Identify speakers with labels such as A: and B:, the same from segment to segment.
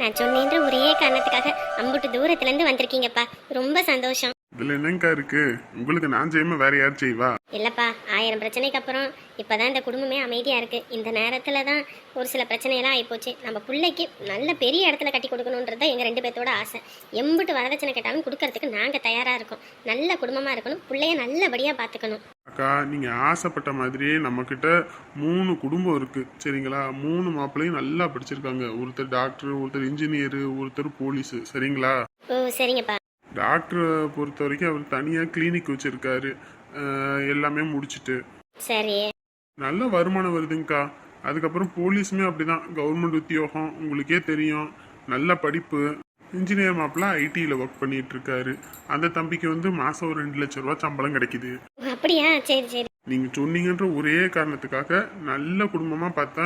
A: நான் சொன்னேன்ற ஒரே காரணத்துக்காக அம்புட்டு தூரத்துல இருந்து வந்திருக்கீங்கப்பா. ரொம்ப சந்தோஷம்.
B: இதுல என்னங்கா இருக்கு? உங்களுக்கு நான் செய்யாம வேற யார் செய்வா?
A: இல்லப்பா ஆயிரம் பிரச்சனைக்கு அப்புறம் இப்பதான் இந்த குடும்பமே அமைதியா இருக்கு. இந்த நேரத்துல தான் ஒரு சில பிரச்சனையெல்லாம் ஆயிப்போச்சு. நம்ம பிள்ளைக்கு நல்ல பெரிய இடத்துல கட்டி கொடுக்கணுன்றது தான் எங்க ரெண்டு பேர்த்தோட ஆசை. எம்பிட்டு வரதட்சணை கேட்டாலும் கொடுக்கறதுக்கு நாங்க தயாரா இருக்கோம். நல்ல குடும்பமா இருக்கணும் பிள்ளைய நல்லபடியா பாத்துக்கணும்.
B: அக்கா நீங்க ஆசைப்பட்ட மாதிரியே நம்ம கிட்ட மூணு குடும்பம் இருக்கு. சரிங்களா? மூணு மாப்பிள்ளையும் நல்லா படிச்சிருக்காங்க. ஒருத்தர் டாக்டர் ஒருத்தர் இன்ஜினியர் ஒருத்தர் போலீஸ் சரிங்களா?
A: ஓ சரிங்கப்பா.
B: டாக்டரை பொறுத்த வரைக்கும் அவர் தனியா கிளினிக் வச்சிருக்காரு. எல்லாமே முடிச்சிட்டு.
A: சரி.
B: நல்ல வருமானம் வருதுங்கக்கா. அதுக்கப்புறம் போலீஸுமே அப்படிதான். கவர்மெண்ட் உத்தியோகம் உங்களுக்கே தெரியும். நல்ல படிப்பு. இன்ஜினியர் மாப்பிள்ள ஐடியில் ஒர்க் பண்ணிட்டு இருக்காரு. அந்த தம்பிக்கு வந்து மாசம் ஒரு ரெண்டு லட்ச ரூபா சம்பளம் கிடைக்குது.
A: அப்படியா? சரி சரி.
B: நீங்க சொன்னீங்கன்ற ஒரே காரணத்துக்காக நல்ல குடும்பமா பார்த்தா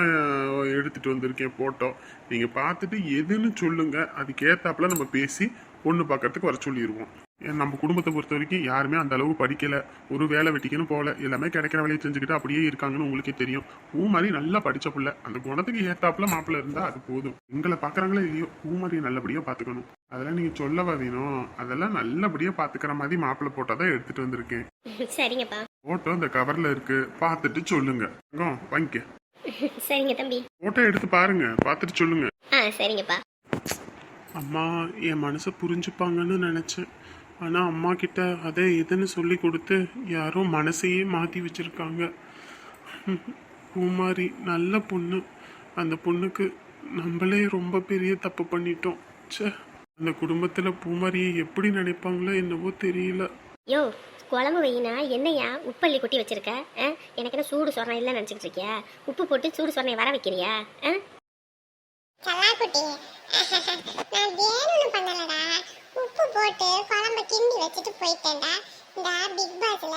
B: எடுத்துட்டு வந்திருக்கேன் போட்டோ. நீங்க பார்த்துட்டு எதுன்னு சொல்லுங்க. அதுக்கு ஏத்தாப்புல நம்ம பேசி பொண்ணு பார்க்கறதுக்கு வர சொல்லிடுவோம் ஏன் நம்ம குடும்பத்தை பொறுத்த வரைக்கும் யாருமே அந்த அளவு படிக்கல. ஒரு வேலை வெட்டிக்கணும் போல. எல்லாமே கிடைக்கிற வேலையை செஞ்சுக்கிட்டு அப்படியே இருக்காங்கன்னு உங்களுக்கே தெரியும். பூ மாதிரி நல்லா படிச்ச புள்ள. அந்த குணத்துக்கு ஏத்தாப்புல மாப்பிள்ள இருந்தா அது போதும். எங்களை பாக்குறாங்களோ இல்லையோ பூ மாதிரி நல்லபடியா பாத்துக்கணும் அதெல்லாம் நீங்க சொல்லவா வேணும்? அதெல்லாம் நல்லபடியா பாத்துக்கிற மாதிரி மாப்பிள்ளை போட்டாதான் எடுத்துட்டு வந்திருக்கேன்.
A: சரிங்கப்பா.
B: போட்டோ இந்த கவர்ல இருக்கு. பார்த்துட்டு சொல்லுங்க. வாங்கிக்க.
A: சரிங்க தம்பி.
B: போட்டோ எடுத்து பாருங்க. பார்த்துட்டு சொல்லுங்க.
A: ஆ சரிங்கப்பா.
B: அம்மா என் மனசை புரிஞ்சுப்பாங்கன்னு நினச்சேன். ஆனால் அம்மா கிட்ட அதை எதுன்னு சொல்லி கொடுத்து யாரோ மனசையே மாற்றி வச்சுருக்காங்க. பூமாரி நல்ல பொண்ணு. அந்த பொண்ணுக்கு நம்மளே ரொம்ப பெரிய தப்பு பண்ணிட்டோம். சே அந்த குடும்பத்தில் பூமாரியை எப்படி நினைப்பாங்களோ என்னவோ தெரியல.
A: யோ குழம்பு வையினா என்னையா உப்பள்ளி கொட்டி வச்சிருக்க? ஆ? எனக்கு என்ன சூடு சொரணை இல்லை நினச்சிக்கிட்டு இருக்கியா? உப்பு போட்டு சூடு சொரணை வர வைக்கிறியா? ஆ?
C: நான் வேணும்னு பண்ணலடா. உப்பு போட்டு குழம்ப கிண்டி வச்சுட்டு போயிட்டேன்டா. இந்த பிக் பாஸ்ல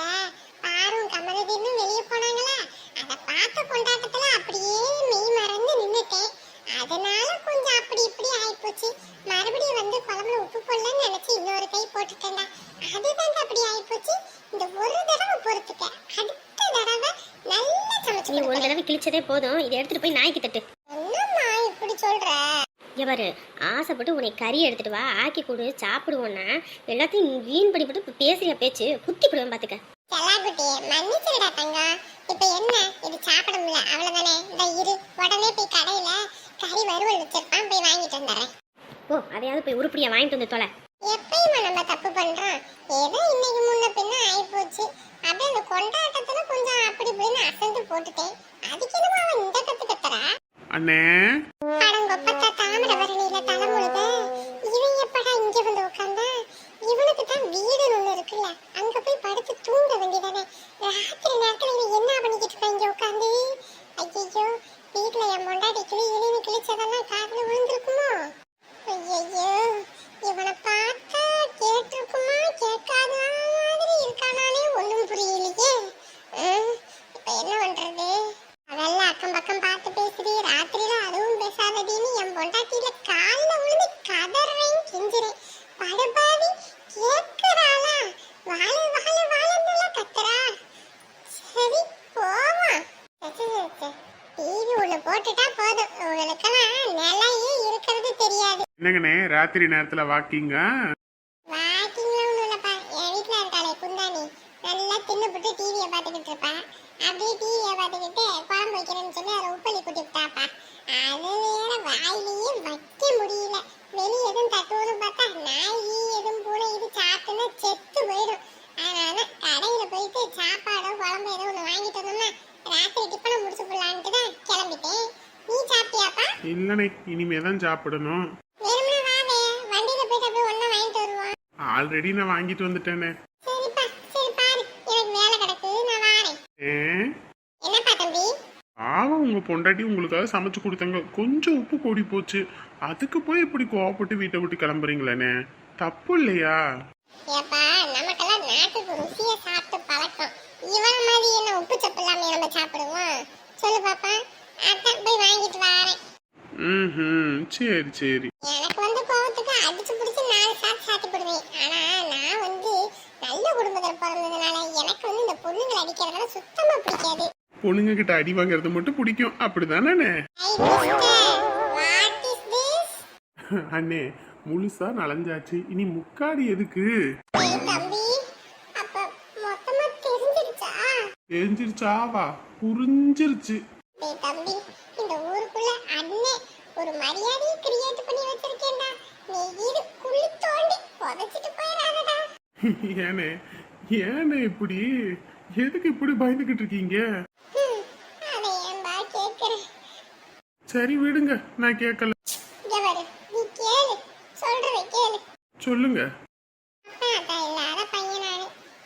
C: பாரும் கமலதீனும் வெளியே போனாங்களா? அதை பார்த்த கொண்டாட்டத்துல அப்படியே மெய் மறந்து நின்னுட்டேன். அதனால கொஞ்சம் அப்படி இப்படி ஆயிப்போச்சு. மறுபடியும் வந்து குழம்புல உப்பு போடலன்னு நினைச்சு இன்னொரு கை போட்டுட்டேன்டா. அதுதான்டா அப்படி ஆயிப்போச்சு. இந்த ஒரு தடவை பொறுத்துக்க அடுத்த தடவை நல்லா சமைச்சு
A: ஒரு. தடவை கிழிச்சதே போதும். இதை எடுத்துட்டு போய் நாய்க்கு தட்டு.
C: சொல்ற
A: எவரு ஆசைப்பட்டு உன்னை கறி எடுத்துட்டு வா ஆக்கி கொடு சாப்பிடுவோன்னா எல்லாத்தையும் வீண் பண்ணிவிட்டு இப்ப பேசுறியா பேச்சு குத்தி போடுவேன் பாத்துக்க
C: செல்லாக்குட்டி மன்னிச்சிருடா தங்கம். இப்ப என்ன? இது சாப்பிட முடியல அவ்வளவுதானே? இந்த இரு உடனே போய் கடையில கறி வறுவல் வச்சிருப்பான் போய் வாங்கிட்டு வந்துடுறேன்.
A: ஓ அதையாவது போய் உருப்படியா வாங்கிட்டு வந்து தொலை.
C: எப்பயுமா நம்ம தப்பு பண்றோம்? ஏதோ இன்னைக்கு முன்ன பின்ன ஆயிப்போச்சு. அப்படியே அந்த கொண்டாட்டத்துல கொஞ்சம் அப்படி இப்படின்னு அசந்து போட்டுட்டேன். அதுக்கு என்னமோ அவன் இந்த கத்து கத்துறா?
B: அண்ணே.
C: இருக்குல்ல. அங்க போய் வீட்டுல என் மொண்டாடி கிளி இழிவு கிழிச்சதெல்லாம் காதுல ஐயோ இவனை பார்த்தா கேட்டிருக்குமா கேட்காத மாதிரி இருக்கானானே ஒண்ணும் புரியலையே ஹம், இப்ப என்ன பண்றது அதெல்லாம் அக்கம் பக்கம் பார்த்து பேசுடி ராத்திரியில அதுவும் பேசாதடின்னு என் பொண்டாட்டியில கால்ல விழுந்து கதறேன் கெஞ்சுறேன் படுபாவி கேட்கிறாளா வாழு வாழு வாழுன்னு கத்துறா சரி போமா டிவி உள்ள போட்டுட்டா போதும் உங்களுக்கெல்லாம் நிலையே இருக்கிறது தெரியாது
B: என்னங்கண்ணே ராத்திரி நேரத்துல வாக்கிங்க
C: வாக்கிங்ல ஒண்ணும் இல்லப்பா. என் வீட்டுல இருக்காளே குந்தாணி. நல்லா தின்னுபிட்டு டிவியை பார்த்துக்கிட்டு இருப்பா. அப்படியே டிவியை பார்த்துக்கிட்டு குழம்பு வைக்கிறேன்னு சொல்லி அதை உப்பள்ளி கொட்டி விட்டாப்பா அது வேற வாயிலேயே வைக்க முடியல. வெளியே எதுவும் தட்டுவது பார்த்தா நாய் எதுவும் பூனை இது சாப்பிட்டுன்னா செத்து போயிடும். அதனால கடையில போயிட்டு சாப்பாடோ குழம்பு ஏதோ ஒன்று வாங்கிட்டு வந்தோம்னா ராத்திரி டிஃபனை முடிச்சு போடலான்ட்டு தான் கிளம்பிட்டேன். நீ சாப்பிட்டியாப்பா?
B: இல்லைண்ணே இனிமே தான் சாப்பிடணும். ஆல்ரெடி நான் வாங்கிட்டு வந்துட்டேனே. பாவம் உங்க பொண்டாட்டி உங்களுக்காக சமைச்சு கொடுத்தாங்க. கொஞ்சம் உப்பு கூடி போச்சு. அதுக்கு போய் இப்படி கோவப்பட்டு வீட்டை விட்டு கிளம்புறீங்களேண்ணே தப்பு இல்லையா? சரி சரி.
C: எனக்கு வந்து கோவத்துக்கு அடிச்சு ஆனா நான் வந்து நல்ல குடும்பத்துல பிறந்ததுனால எனக்கு வந்து இந்த பொண்ணுங்களை அடிக்கிறதுனால சுத்தமா பிடிக்காது.
B: பொண்ணுங்க கிட்ட அடி வாங்குறது மட்டும் பிடிக்கும். அப்படிதானே
D: அண்ணே முழுசா நனைஞ்சாச்சு இனி முக்காடி எதுக்கு? தெரிஞ்சிருச்சாவா? புரிஞ்சிருச்சு
C: டேய் தம்பி இந்த ஊருக்குள்ள அண்ணன் ஒரு மரியாதையை கிரியேட் பண்ணி வச்சிருக்கேன்டா நீ இது குழி தோண்டி புதைச்சிட்டு போயிடாதடா
D: ஏனே ஏனே இப்படி? எதுக்கு இப்படி பயந்துகிட்டு இருக்கீங்க? சரி விடுங்க. நான் கேட்கல சொல்லுங்க
C: அப்பா அதான் இல்லாத பையன் நானு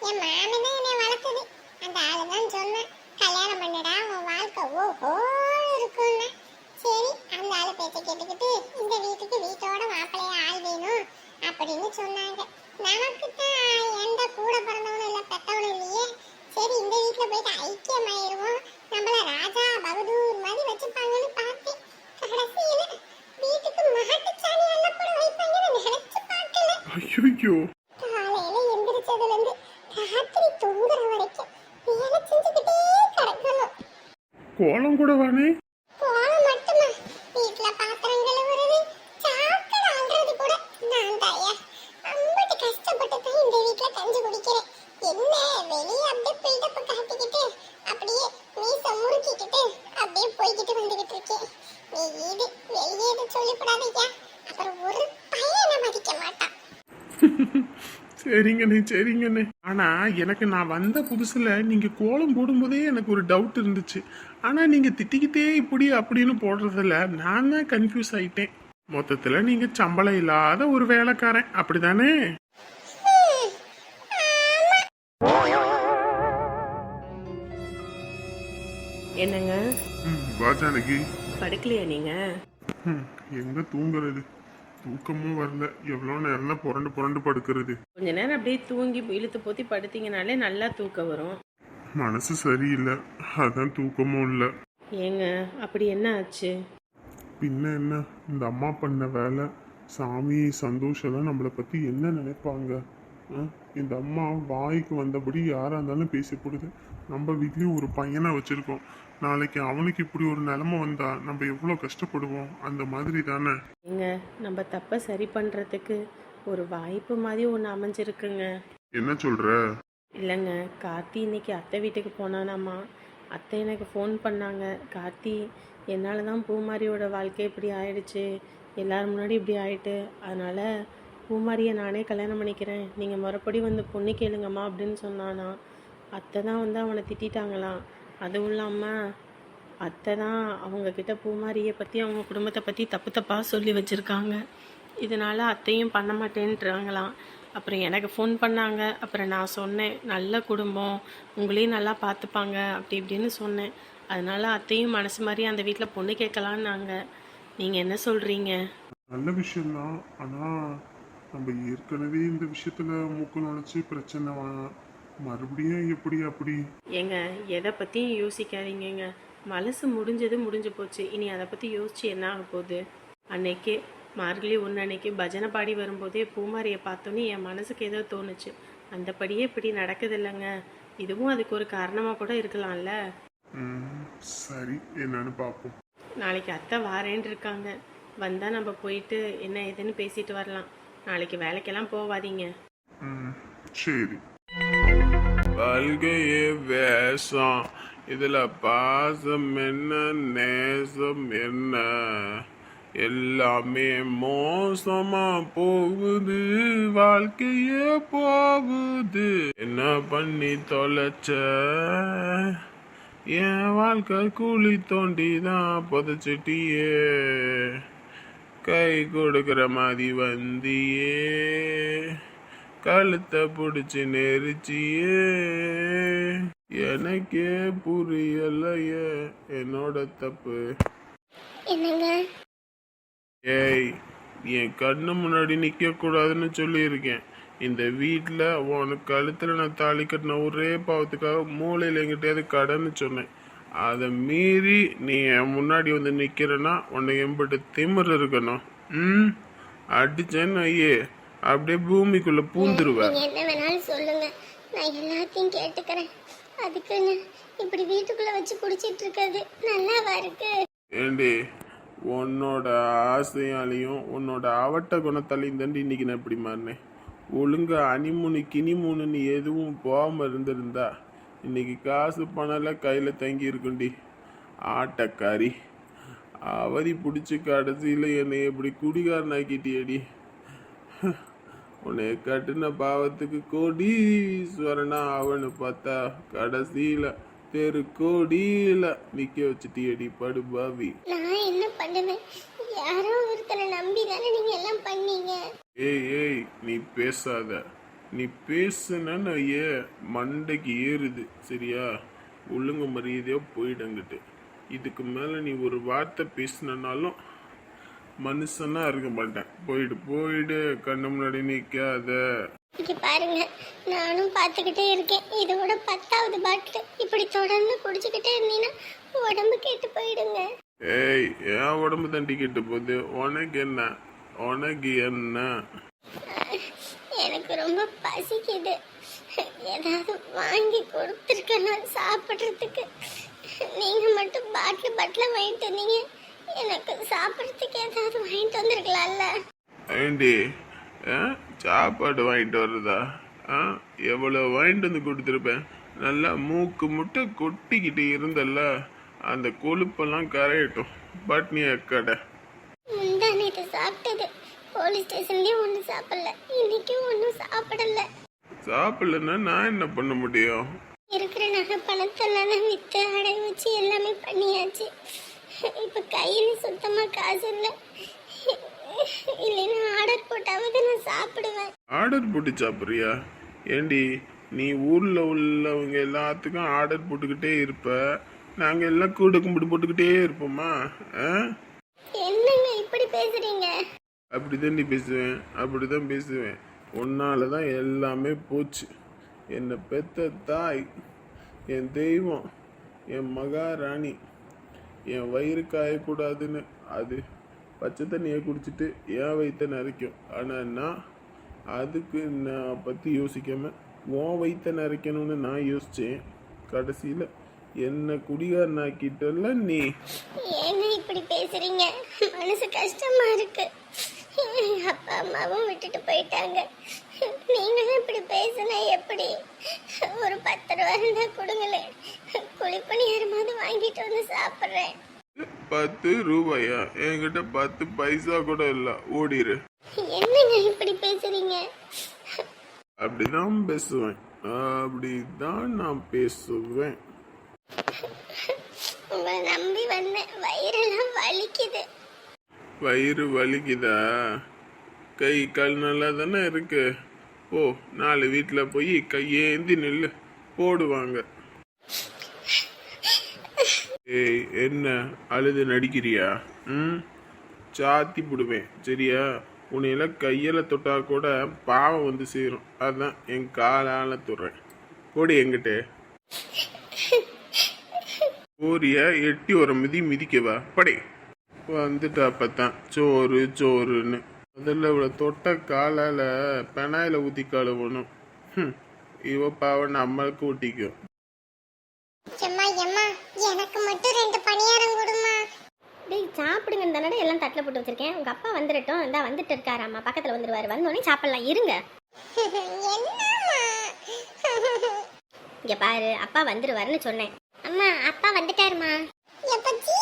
C: என் மாமன் தான் என்னை வளர்த்தது அந்த ஆளு தான் சொன்னான் கல்யாணம் பண்ணுடா உன் வாழ்க்கை ஓஹோ இருக்கும்னா சரி அந்த ஆளு பேச்ச கேட்டுக்கிட்டு இந்த வீட்டுக்கு வீட்டோட மாப்பிள்ளைய ஆள் வேணும் அப்படின்னு சொன்னாங்க நமக்கு தான் எந்த கூட பிறந்தவனும் இல்லை பெத்தவனும் இல்லையே சரி இந்த வீட்டுல போயிட்டு ஐக்கியமாயிருவோம் நம்மள ராஜா பகதூர் மாதிரி வச்சுப்பாங்கன்னு பார்த்தேன் கடைசியில வீட்டுக்கு மாட்டுச்சாணி எல்லாம் கூட வைப்பாங்கன்னு நினைச்சு பார்க்கல
D: ஐயோ
C: காலையில எந்திரிச்சதுல இருந்து ராத்திரி தூங்குற வரைக்கும் வேலை செஞ்சுக்கிட்டே கிடக்கணும்.
D: கோலம் கூட சரிங்கண்ணே சரிங்கண்ணே. ஆனா எனக்கு நான் வந்த புதுசுல நீங்க கோலம் போடும்போதே எனக்கு ஒரு டவுட் இருந்துச்சு. ஆனா நீங்க திட்டிக்கிட்டே இப்படி அப்படின்னு போடுறதுல நான் தான் கன்ஃபியூஸ் ஆயிட்டேன். மொத்தத்துல நீங்க சம்பளம் இல்லாத ஒரு வேலைக்காரன். அப்படிதானே?
E: என்னங்க?
D: வா ஜானகி.
E: படுக்கலையா நீங்க?
D: எங்க தூங்குறது? தூக்கமும் வரல. எவ்வளோ நேரம் புரண்டு புரண்டு படுக்கிறது?
E: கொஞ்ச நேரம் அப்படியே தூங்கி இழுத்து போத்தி படுத்தீங்கனாலே நல்லா தூக்கம் வரும்.
D: மனசு சரியில்லை. அதான் தூக்கமும் இல்லை.
E: ஏங்க அப்படி என்ன ஆச்சு?
D: பின்ன என்ன? இந்த அம்மா பண்ண வேலை சாமி சந்தோஷம்லாம் நம்மளை பற்றி என்ன நினைப்பாங்க? இந்த அம்மா வாய்க்கு வந்தபடி யாராக இருந்தாலும் பேசப்படுது நம்ம வீட்லேயும் ஒரு பையனை வச்சுருக்கோம். நாளைக்கு அவனுக்கு இப்படி ஒரு நிலமை வந்தா நம்ம எவ்வளோ கஷ்டப்படுவோம்? அந்த மாதிரி தானே.
E: ஏங்க நம்ம தப்பை சரி பண்றதுக்கு ஒரு வாய்ப்பு மாதிரி ஒன்று அமைஞ்சிருக்குங்க.
D: என்ன சொல்கிற
E: இல்லைங்க கார்த்தி இன்னைக்கு அத்தை வீட்டுக்கு போனானாமா? அத்தை எனக்கு ஃபோன் பண்ணாங்க. கார்த்தி என்னால் தான் பூமாரியோட வாழ்க்கை இப்படி ஆயிடுச்சு. எல்லாரும் முன்னாடி இப்படி ஆயிட்டு. அதனால பூமாரியை நானே கல்யாணம் பண்ணிக்கிறேன். நீங்கள் முறைப்படி வந்து பொண்ணு கேளுங்கம்மா அப்படின்னு சொன்னானா. அத்தை தான் வந்து அவனை திட்டிட்டாங்களாம். அதுவும் இல்லாமல் அத்தை தான் அவங்கக்கிட்ட பூமாரியை பற்றி அவங்க குடும்பத்தை பற்றி தப்பு தப்பாக சொல்லி வச்சுருக்காங்க. இதனால் அத்தையும் பண்ண மாட்டேன்றாங்களாம். அப்புறம் எனக்கு ஃபோன் பண்ணாங்க. அப்புறம் நான் சொன்னேன் நல்ல குடும்பம். உங்களையும் நல்லா பார்த்துப்பாங்க அப்படி இப்படின்னு சொன்னேன். அதனால் அத்தையும் மனசு மாதிரி அந்த வீட்டில் பொண்ணு கேட்கலான்னாங்க. நீங்கள் என்ன சொல்கிறீங்க
D: நல்ல விஷயம்தான். ஆனால் நம்ம ஏற்கனவே இந்த விஷயத்தில் மூக்கு நுழைச்சி பிரச்சனை மறுபடியும் எப்படி அப்படி?
E: ஏங்க எதை பற்றியும் யோசிக்காதீங்கங்க. மனசு முடிஞ்சது முடிஞ்சு போச்சு. இனி அதை பற்றி யோசிச்சு என்ன ஆக போகுது? அன்னைக்கு மார்கழி ஒன்று அன்னைக்கு பஜனை பாடி வரும்போதே பூமாரியை பார்த்தோன்னே என் மனசுக்கு ஏதோ தோணுச்சு. அந்தபடியே இப்படி நடக்குது இல்லைங்க இதுவும் அதுக்கு ஒரு காரணமாக கூட இருக்கலாம்ல.
D: சரி. என்னன்னு பார்ப்போம்.
E: நாளைக்கு அத்தை வாரேன்னு இருக்காங்க. வந்தால் நம்ம போயிட்டு என்ன ஏதுன்னு பேசிட்டு வரலாம். நாளைக்கு வேலைக்கெல்லாம் போவாதீங்க.
D: சரி. வாழ்க்கையே வேஷம். இதில் பாசம் என்ன நேசம் என்ன? எல்லாமே மோசமாக போகுது வாழ்க்கையே போகுது. என்ன பண்ணி தொலைச்ச? என் வாழ்க்கை கூலி தோண்டி தான் புதைச்சிட்டியே. கை கொடுக்குற மாதிரி வந்தியே. கழுத்தை பிடிச்சி நெரிச்சியே. எனக்கே புரியலையே. என்னோட தப்பு.
C: என்னங்க?
D: ஏய் என் கண்ணு முன்னாடி நிக்க கூடாதுன்னு சொல்லியிருக்கேன். இந்த வீட்டில் உனக்கு கழுத்தில் நான் தாலி கட்டின ஒரே பாவத்துக்காக மூளையில் எங்கிட்டயாவது கடன்னு சொன்னேன். அதை மீறி நீ என் முன்னாடி வந்து நிற்கிறன்னா உன்னை எம்பிட்டு திமிர் இருக்கணும். ம்? அடிச்சேன்னு ஐயே அப்படியே பூமிக்குள்ள பூந்துருவ.
C: நீங்க என்ன வேணாலும் சொல்லுங்க. நான் எல்லாத்தையும் கேட்டுக்கிறேன். அதுக்குன்னு இப்படி வீட்டுக்குள்ள வச்சு குடிச்சிட்டு இருக்கிறது நல்லாவா இருக்கு?
D: ஏண்டி உன்னோட ஆசையாலையும் உன்னோட அவட்ட குணத்தாலையும் தாண்டி இன்னைக்கு நான் இப்படி மாறினேன். ஒழுங்கா அனிமுனு கினிமுனுன்னு எதுவும் போகாம இருந்திருந்தா இன்னைக்கு காசு பணம்லாம் கையில் தங்கி இருக்குண்டி. ஆட்டக்காரி. அவதி பிடிச்சி கடைசியில் என்னை எப்படி குடிகாரனாக்கிட்டியடி. உன்னை கட்டின பாவத்துக்கு கோடீஸ்வரனா அவனு பார்த்தா கடைசியில் தெரு கோடியில நிக்க வச்சுட்டியடி படுபாவி.
C: நான் என்ன பண்ணுவேன்? யாரோ ஒருத்தரை நம்பி தானே நீங்க எல்லாம் பண்ணீங்க.
D: ஏய் ஏய் நீ பேசாத. நீ பேசுன ஏ மண்டைக்கு ஏறுது சரியா? ஒழுங்கு மரியாதையா போயிடங்கிட்டு இதுக்கு மேல நீ ஒரு வார்த்தை பேசினாலும் மனுஷனா இருக்க மாட்டேன். போயிடு போயிடு கண்ணு முன்னாடி நிக்காத.
C: இங்க பாருங்க நானும் பார்த்துக்கிட்டே இருக்கேன். இதோட பத்தாவது பாட்டில் இப்படி தொடர்ந்து குடிச்சுக்கிட்டே இருந்தீங்கன்னா உடம்பு கெட்டு போயிடுங்க.
D: ஏய் என் உடம்பு தண்டி கெட்டு போகுது? உனக்கு என்ன? உனக்கு என்ன?
C: எனக்கு ரொம்ப பசிக்குது. ஏதாவது வாங்கி கொடுத்துருக்கலாம் சாப்பிட்றதுக்கு. நீங்க மட்டும் பாட்டில் பாட்டில் வாங்கிட்டு வந்தீங்க. எனக்கு சாப்பிட்றதுக்கு ஏதாவது வாங்கிட்டு வந்திருக்கலாம்ல.
D: ஏண்டி? ஆ? சாப்பாடு வாங்கிட்டு வர்றதா? ஆ? எவ்வளோ வாங்கிட்டு வந்து கொடுத்துருப்பேன்? நல்லா மூக்கு முட்டை கொட்டிக்கிட்டு இருந்தல்ல? அந்த கொழுப்பெல்லாம் கரையட்டும். பட்னி கடை
C: முந்தா நேற்று சாப்பிட்டது. போலீஸ் ஸ்டேஷன்லேயும் ஒன்றும் சாப்பிடல. இன்னைக்கும் ஒன்றும் சாப்பிடல.
D: சாப்பிடலன்னா நான் என்ன பண்ண முடியும்?
C: இருக்கிற நகை பணத்தெல்லாம் விற்று அடை வச்சு எல்லாமே பண்ணியாச்சு. இப்போ கையில் சுத்தமாக காசு இல்லை. இல்லைன்னா ஆர்டர் போட்டாவது நான் சாப்பிடுவேன்.
D: ஆர்டர் போட்டு சாப்பிட்றியா? ஏண்டி நீ ஊரில் உள்ளவங்க எல்லாத்துக்கும் ஆர்டர் போட்டுக்கிட்டே இருப்ப. நாங்கள் எல்லாம் கூட கும்பிட்டு போட்டுக்கிட்டே இருப்போமா?
C: என்னங்க இப்படி பேசுறீங்க?
D: அப்படிதான் நீ பேசுவேன். அப்படிதான் பேசுவேன். உன்னால தான் எல்லாமே போச்சு. என்னை பெத்த தாய் என் தெய்வம் என் மகாராணி. என் வயிறு காயக்கூடாதுன்னு. அது பச்சை தண்ணியை குடிச்சிட்டு என் வயிற்ற நிறைக்கும் ஆனால் நான் அதுக்கு நான் பற்றி யோசிக்காம உன் வயிற்ற நிறைக்கணும்னு நான் யோசித்தேன் கடைசியில் என்னை குடிகாரனாக்கிட்டல நீ.
C: ஏங்க இப்படி பேசுறீங்க? மனசு கஷ்டமா இருக்கு. அப்பா அம்மாவும் விட்டுட்டு போயிட்டாங்க. நீங்களும் இப்படி பேசுனா எப்படி? ஒரு பத்து ரூபா இருந்தா கொடுங்களேன் குழிப்பணியாரமாவது வாங்கிட்டு வந்து சாப்பிட்றேன்.
D: பத்து ரூபாயா? என்கிட்ட பத்து பைசா கூட இல்லை. ஓடிரு.
C: என்னங்க இப்படி பேசுறீங்க?
D: அப்படிதான் பேசுவேன். அப்படிதான் நான் பேசுவேன்.
C: உங்களை நம்பி வந்தேன். வயிறெல்லாம் வலிக்குது.
D: வயிறு வலிக்குதா? கை கால் நல்லா தானே இருக்கு? ஓ நாலு வீட்டில் போய் கையேந்தி நில்லு போடுவாங்க. ஏய் என்ன அழுது நடிக்கிறியா? ம்? சாத்தி போடுவேன் சரியா? உன்னையெல்லாம் கையில் தொட்டா கூட பாவம் வந்து சேரும். அதான் என் காலால் துறேன் போடி எங்கிட்ட ஓரிய எட்டி ஒரு மிதி மிதிக்கவா? படே. வந்துட்டா அப்பத்தான். சோறு சோறுன்னு. முதல்ல இவளை தொட்ட காலால பெனாயில ஊத்தி கழுவணும். இவ பாவம் நம்மளுக்கு ஊட்டிக்கும்.
C: எனக்கு மட்டும் ரெண்டு பணியாரம் கொடுமா
A: டேய் சாப்பிடுங்கன்னு தானே எல்லாம் தட்டில் போட்டு வச்சிருக்கேன். உங்கள் அப்பா வந்துடட்டும் இந்தா வந்துட்டு இருக்காராம்மா. பக்கத்தில் வந்துடுவார் வந்தோடனே சாப்பிட்லாம். இருங்க.
C: என்னம்மா?
A: இங்கே பாரு அப்பா வந்துடுவாருன்னு சொன்னேன்.
C: அம்மா அப்பா வந்துட்டாருமா எப்ப சீக்கிரமா வாப்பா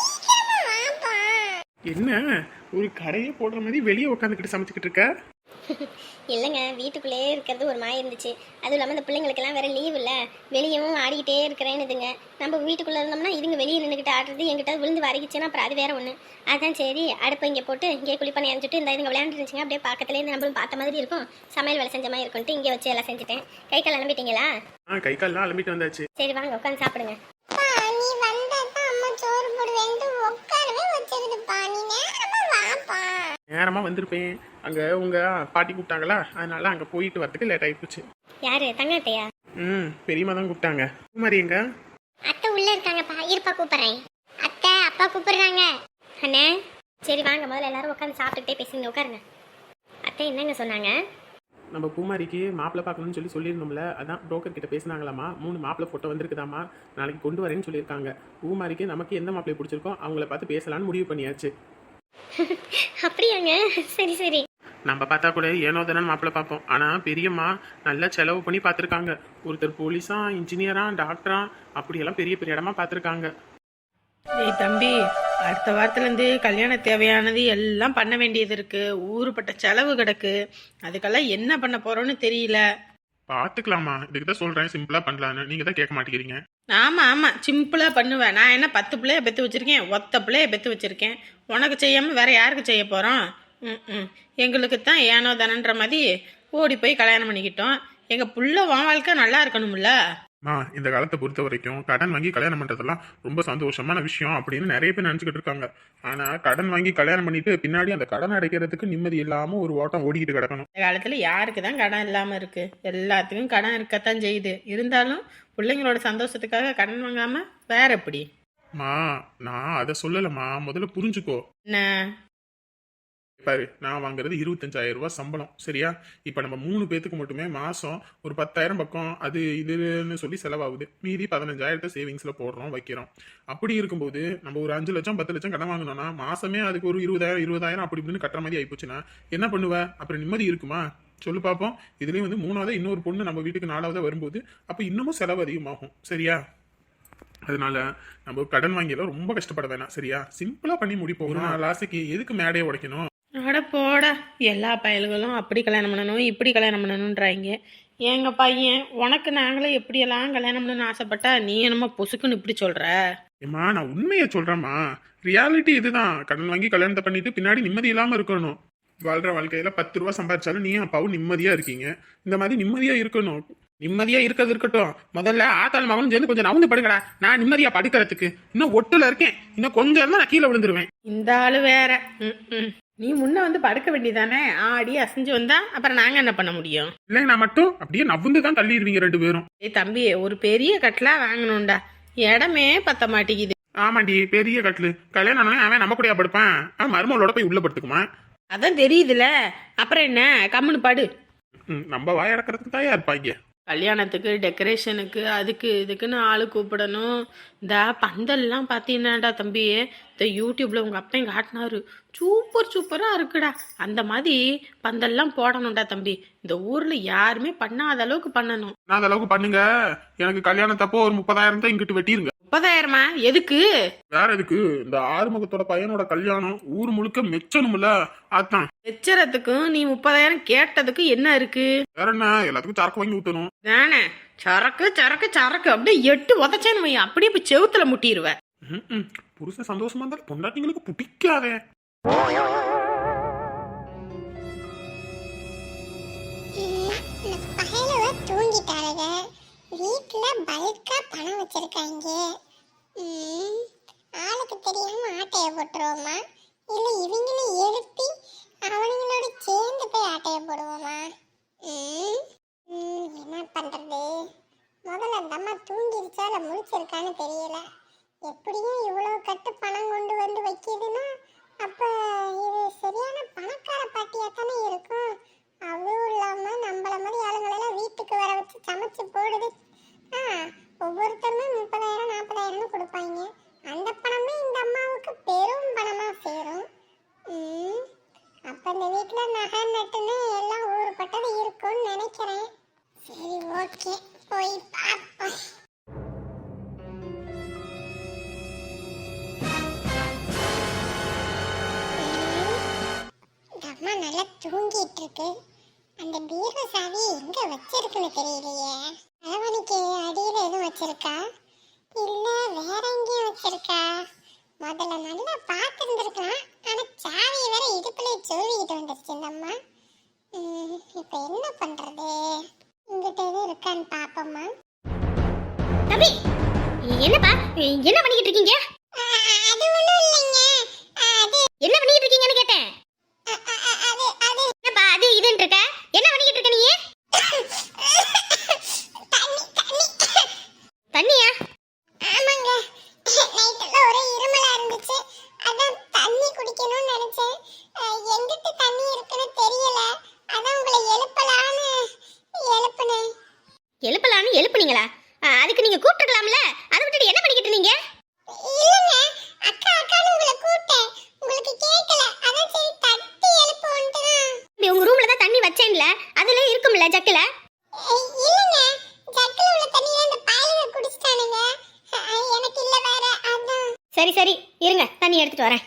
F: என்ன? ஒரு கடையை போடுற மாதிரி வெளியே உட்காந்துக்கிட்டு சமைச்சுக்கிட்டு இருக்க?
A: இல்லைங்க வீட்டுக்குள்ளேயே இருக்கிறது ஒரு மாயம் இருந்துச்சு. அதுவும் இல்லாமல் இந்த பிள்ளைங்களுக்கெல்லாம் வேற லீவ் இல்லை. வெளியவும் ஆடிக்கிட்டே இருக்கிறேன்னுதுங்க நம்ம வீட்டுக்குள்ளே இருந்தோம்னா இதுங்க வெளியே நின்றுக்கிட்டு ஆடுறது எங்கிட்ட விழுந்து வரைக்குச்சுன்னா அப்புறம் அது வேற ஒன்று அதான் சரி அடுப்பு இங்கே போட்டு இங்கே குளிப்பண்ணி அணிச்சிட்டு இந்த இதுங்க விளையாண்டுருந்துச்சுங்க அப்படியே பக்கத்துலேயே நம்மளும் பார்த்த மாதிரி இருக்கும். சமையல் வேலை செஞ்ச மாதிரி இருக்கும்ட்டு இங்கே வச்சு எல்லாம் செஞ்சுட்டேன். கை கால் அலம்பிட்டீங்களா?
F: ஆ கை கால்லாம் அலம்பிட்டு வந்தாச்சு.
A: சரி வாங்க உட்காந்து சாப்பிடுங்க.
C: நேரமா
F: வந்திருப்பேன். அங்க உங்க பாட்டி கூப்பிட்டாங்களா? அதனால அங்க போயிட்டு வரதுக்கு லேட் ஆகி போச்சு
A: யாரு? தங்காட்டையா
F: ம் பெரியம்மா தான் கூப்பிட்டாங்க. குமாரி எங்க?
C: அத்தை உள்ள இருக்காங்கப்பா. இருப்பா கூப்பிடுறேன். அத்தை அப்பா கூப்பிடுறாங்க.
A: அண்ணே சரி வாங்க. முதல்ல எல்லாரும் உட்காந்து சாப்பிட்டுக்கிட்டே பேசுங்க. உட்காருங்க. அத்தை என்னங்க சொன்னாங்க?
F: நம்ம பூமாரிக்கு மாப்பிள்ளை பார்க்கணும்னு சொல்லி சொல்லியிருந்தோம்ல. அதான் புரோக்கர் கிட்ட பேசினாங்களாமா மூணு மாப்பிள்ளை ஃபோட்டோ வந்திருக்குதாமா நாளைக்கு கொண்டு வரேன்னு சொல்லியிருக்காங்க. பூமாரிக்கு நமக்கு எந்த மாப்பிள்ளை பிடிச்சிருக்கோ அவங்கள பார்த்து பேசலாம்னு முடிவு பண்ணியாச்சு.
A: அப்படியாங்க. சரி சரி.
F: நம்ம பார்த்தா கூட ஏனோ தானே மாப்பிள்ளை பார்ப்போம். ஆனால் பெரியம்மா நல்லா செலவு பண்ணி பார்த்துருக்காங்க. ஒருத்தர் போலீஸா இன்ஜினியரா டாக்டரா அப்படியெல்லாம் பெரிய பெரிய இடமா பார்த்துருக்காங்க.
E: ஏய் தம்பி அடுத்த வாரத்துலேருந்து கல்யாண தேவையானது எல்லாம் பண்ண வேண்டியது இருக்கு. ஊருப்பட்ட செலவு கிடக்கு. அதுக்கெல்லாம் என்ன பண்ண போறோம்னு தெரியல.
D: பார்த்துக்கலாமா? இதுக்கு தான் சொல்கிறேன் சிம்பிளாக பண்ணலான்னு. நீங்கள் தான் கேட்க மாட்டேங்கிறீங்க.
E: ஆமா ஆமா. சிம்பிளா பண்ணுவேன். நான் என்ன பத்து பிள்ளைய பெத்து வச்சிருக்கேன்? ஒத்த பிள்ளைய பெத்து வச்சிருக்கேன். உனக்கு செய்யாம வேற யாருக்கு செய்ய போறோம்? ம் ம். எங்களுக்கு தான் ஏனோ தானன்ற மாதிரி ஓடி போய் கல்யாணம் பண்ணிக்கிட்டோம். எங்க புள்ள உன் வாழ்க்கை நல்லா இருக்கணும்ல?
D: மா இந்த காலத்தை பொறுத்த வரைக்கும் கடன் வாங்கி கல்யாணம் பண்ணுறதெல்லாம் ரொம்ப சந்தோஷமான விஷயம் அப்படின்னு நிறைய பேர் நினச்சிக்கிட்டு இருக்காங்க. ஆனால் கடன் வாங்கி கல்யாணம் பண்ணிட்டு பின்னாடி அந்த கடன் அடைக்கிறதுக்கு நிம்மதி இல்லாமல் ஒரு ஓட்டம் ஓடிக்கிட்டு கிடக்கணும்.
E: இந்த காலத்துல யாருக்கு தான் கடன் இல்லாம இருக்கு? எல்லாத்துக்கும் கடன் இருக்கத்தான் செய்யுது. இருந்தாலும் பிள்ளைங்களோட சந்தோஷத்துக்காக கடன் வாங்காம வேற எப்படி?
D: மா நான் அதை சொல்லலைம்மா. முதல்ல புரிஞ்சுக்கோ.
E: என்ன?
D: பாரு நான் வாங்குறது இருபத்தஞ்சாயிரம் ரூபாய் சம்பளம் சரியா? இப்போ நம்ம மூணு பேத்துக்கு மட்டுமே மாதம் ஒரு பத்தாயிரம் பக்கம் அது இதுன்னு சொல்லி செலவாகுது. மீதி பதினஞ்சாயிரத்தை சேவிங்ஸில் போடுறோம் வைக்கிறோம். அப்படி இருக்கும்போது நம்ம ஒரு அஞ்சு லட்சம் பத்து லட்சம் கடன் வாங்கினோம்னா மாசமே அதுக்கு ஒரு இருபதாயிரம் இருபதாயிரம் அப்படி இப்படின்னு கட்டுற மாதிரி ஆயிப்போச்சுன்னா என்ன பண்ணுவ? அப்புறம் நிம்மதி இருக்குமா? சொல்லு பார்ப்போம் இதுலேயும் வந்து மூணாவது இன்னொரு பொண்ணு நம்ம வீட்டுக்கு நாலாவது வரும்போது அப்போ இன்னமும் செலவு அதிகமாகும் சரியா? அதனால நம்ம கடன் வாங்கியெல்லாம் ரொம்ப கஷ்டப்பட வேணாம் சரியா? சிம்பிளா பண்ணி முடிப்போம். ஒரு நாள் ஆசைக்கு எதுக்கு மேடையை உடைக்கணும்?
E: அட போடா. எல்லா பயல்களும் அப்படி கல்யாணம் பண்ணணும் இப்படி கல்யாணம் பண்ணணுன்றாங்க எங்க பையன் உனக்கு நாங்களே எப்படியெல்லாம் கல்யாணம் பண்ணணும்னு ஆசைப்பட்டா நீ என்னமோ பொசுக்குன்னு இப்படி சொல்ற?
D: ஏம்மா நான் உண்மையை சொல்றேம்மா. ரியாலிட்டி இதுதான். கடன் வாங்கி கல்யாணத்தை பண்ணிட்டு பின்னாடி நிம்மதி இல்லாம இருக்கணும். வாழ்ற வாழ்க்கையில பத்து ரூபா சம்பாதிச்சாலும் நீ அப்பாவும் நிம்மதியா இருக்கீங்க. இந்த மாதிரி நிம்மதியா இருக்கணும். நிம்மதியா இருக்கிறது இருக்கட்டும். முதல்ல ஆத்தாள் மகனும் சேர்ந்து கொஞ்சம் நவுந்து படுங்கடா. நான் நிம்மதியா படுக்கிறதுக்கு. இன்னும் ஒட்டுல இருக்கேன். இன்னும் கொஞ்சம் இருந்தா நான் கீழே விழுந்துருவேன்.
E: இந்த ஆளு வேற. ம், ம். நீ முன்ன வந்து படுக்க வேண்டியதானே? ஆடி அசைஞ்சு வந்தா அப்புறம் நாங்க என்ன பண்ண முடியும்?
D: இல்லை நான் மட்டும் அப்படியே நவுந்து தான் தள்ளிடுவீங்க ரெண்டு பேரும்.
E: ஏய் தம்பி ஒரு பெரிய கட்டலா வாங்கணும்டா. இடமே பத்த மாட்டேங்குது.
D: ஆமாண்டி பெரிய கட்லு கல்யாணம் ஆனவன் அவன் நம்ம கூடயா படுப்பான்? அவன் மருமகளோட போய் உள்ள படுத்துக்குமா?
E: அதான் தெரியுதுல. அப்புறம் என்ன? கம்முன்னு படு.
D: ம், நம்ம வாய இறக்கிறதுக்கு தான் இருப்பாங்க.
E: கல்யாணத்துக்கு டெக்கரேஷனுக்கு அதுக்கு இதுக்குன்னு ஆள் கூப்பிடணும். இந்த பந்தல்லாம் பார்த்தீங்கன்னாடா தம்பி? இந்த யூடியூப்பில் உங்கள் அப்பையும் காட்டினாரு. சூப்பர் சூப்பராக இருக்குடா. அந்த மாதிரி பந்தல்லாம் போடணும்டா தம்பி. இந்த ஊரில் யாருமே பண்ணாத அளவுக்கு பண்ணணும்.
D: நான் அந்த அளவுக்கு பண்ணுங்க. எனக்கு கல்யாணத்தப்போ ஒரு முப்பதாயிரம் தான் இங்கிட்டு வெட்டிருங்க.
E: முப்பதாயிரமா எதுக்கு?
D: வேற எதுக்கு? இந்த ஆறுமுகத்தோட பையனோட கல்யாணம் ஊர் முழுக்க மெச்சணும்ல அதான்.
E: வெச்சறதுக்கும் நீ முப்பதாயிரம் கேட்டதுக்கும் என்ன இருக்கு?
D: வேற என்ன? எல்லாத்துக்கும் சரக்கு வாங்கி ஊத்தணும்
E: தானே. சரக்கு சரக்கு சரக்கு அப்படியே எட்டு உதச்சேன்னு வை. அப்படியே போய் செவுத்துல முட்டிடுவ
D: ம், ம். புருஷன் சந்தோஷமா இருந்தாலும் பொண்டாட்டிங்களுக்கு பிடிக்காதே.
C: வீட்டில் பல்காக பணம் வச்சிருக்காங்க. ஆளுக்கு தெரியாமல் ஆட்டையை போட்டுருவோமா? இல்லை இவங்கள எழுப்பி அவங்களோட சேர்ந்து போய் ஆட்டையை போடுவோமா? என்ன பண்ணுறது முதல்ல அந்த அம்மா தூங்கிருச்சா இல்ல முடிச்சிருக்கான்னு தெரியல. எப்படியும் இவ்வளோ கட்டு பணம் கொண்டு வந்து வைக்கிதுன்னா அப்போ இது சரியான பணக்கார பாட்டியாக தானே இருக்கும். இருக்கு. அந்த பீரோ சாவி எங்க வச்சிருக்குன்னு தெரியலையே. அரவணைக்கு அடியில எதுவும் வச்சிருக்கா? இல்ல வேற எங்கேயும் வச்சிருக்கா? முதல்ல நல்லா பார்த்துருந்துருக்கலாம். ஆனா சாவியை வேற இடுப்புல சொல்லிக்கிட்டு வந்துருச்சு இந்த அம்மா. இப்ப என்ன பண்றது? இங்கிட்ட எதுவும் இருக்கான்னு பாப்போமா
A: தம்பி என்னப்பா என்ன பண்ணிக்கிட்டு இருக்கீங்க?
C: அது ஒண்ணும் இல்லைங்க. அது
A: என்ன பண்ணிக்கிட்டு இருக்கீங்கன்னு கேட்டேன்.
C: அது அது
A: என்னப்பா அது இதுன்னு இருக்க என்ன பண்ணிக்கிட்டு இருக்க நீ?
C: தண்ணி தண்ணி
A: தண்ணியா?
C: ஆமாங்க. நைட்ல ஒரே இருமலா இருந்துச்சு. அதான் தண்ணி குடிக்கணும்னு நினைச்சேன். எங்கிட்ட தண்ணி இருக்குன்னு தெரியல. அதான் உங்களை எழுப்பலான்னு எழுப்புனேன்.
A: எழுப்பலான்னு எழுப்புனீங்களா? அதுக்கு நீங்க கூப்பிட்டுக்கலாம்ல அதை விட்டுட்டு என்ன பண்ணிக்கிட்டு இருந்தீங்க
C: இல்லைங்க அக்கா அக்கான்னு உங்களை கூப்பிட்டேன் உங்களுக்கு கேட்கல
A: வச்சேன்ல அதுல இருக்கும்ல ஜக்கில்
C: ஏய், இல்லைங்க ஜக்கில் உள்ள தண்ணியை இந்த பயலுங்க குடிச்சிட்டானுங்க அஹ், எனக்கு இல்ல வேற அதான்
A: சரி சரி இருங்க தண்ணி எடுத்துட்டு வரேன்.